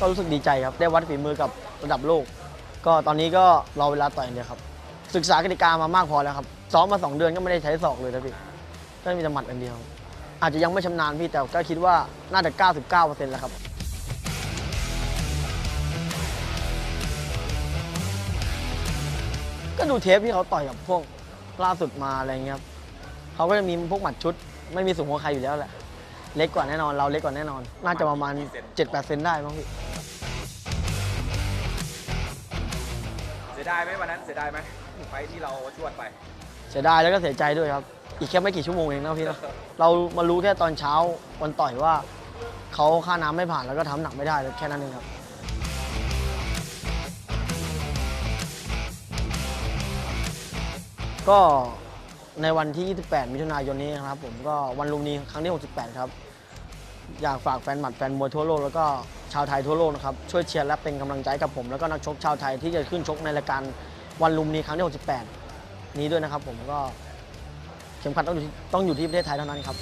ก็รู้สึกดีใจครับ ได้วัดฝีมือกับระดับโลก ก็ตอนนี้ก็รอเวลาต่อยอย่างเดียวครับ ศึกษากติกามามากพอแล้วครับ ซ้อมมา 2 เดือนก็ไม่ได้ใช้ศอกเลยนะพี่ ก็มีแต่หมัดอันเดียว อาจจะยังไม่ชำนาญพี่แต่ก็คิดว่าน่าจะ 99%แล้วครับก็ดูเทปที่เขาต่อยกับพวกล่าสุดมาอะไรเงี้ยครับเขาก็จะมีพวกหมัดชุด ไม่มีสูงกว่าใครอยู่แล้วแหละ เล็กกว่าแน่นอน เราเล็กกว่าแน่นอน น่าจะประมาณ 7-8เซนได้มั้งพี่ ดายไหมวันนั้นเสียดายไหมไฟท์ที่เราชวดไป เสียดายแล้วก็เสียใจด้วยครับ อีกแค่ไม่กี่ชั่วโมงเองนะพี่นะ เรามารู้แค่ตอนเช้าวันต่อยว่าเขาค่าน้ำไม่ผ่านแล้วก็ทำหนักไม่ได้เลยแค่นั้นเองครับ ก็ในวันที่ 28 มิถุนายนนี้นะครับผมก็วันลุมนี้ครั้งที่ 68 ครับ อยากฝากแฟนหมัดแฟนมวยทั่วโลกแล้วก็ชาวไทยทั่วโลกนะครับช่วยเชียร์และเป็นกำลังใจกับผม แล้วก็นักชกชาวไทยที่จะขึ้นชกในรายการวันลุมนี้ครั้งที่ 68 นี้ด้วยนะครับผมก็เข็มขัดต้องอยู่ที่ต้องอยู่ที่ประเทศไทยเท่านั้นครับ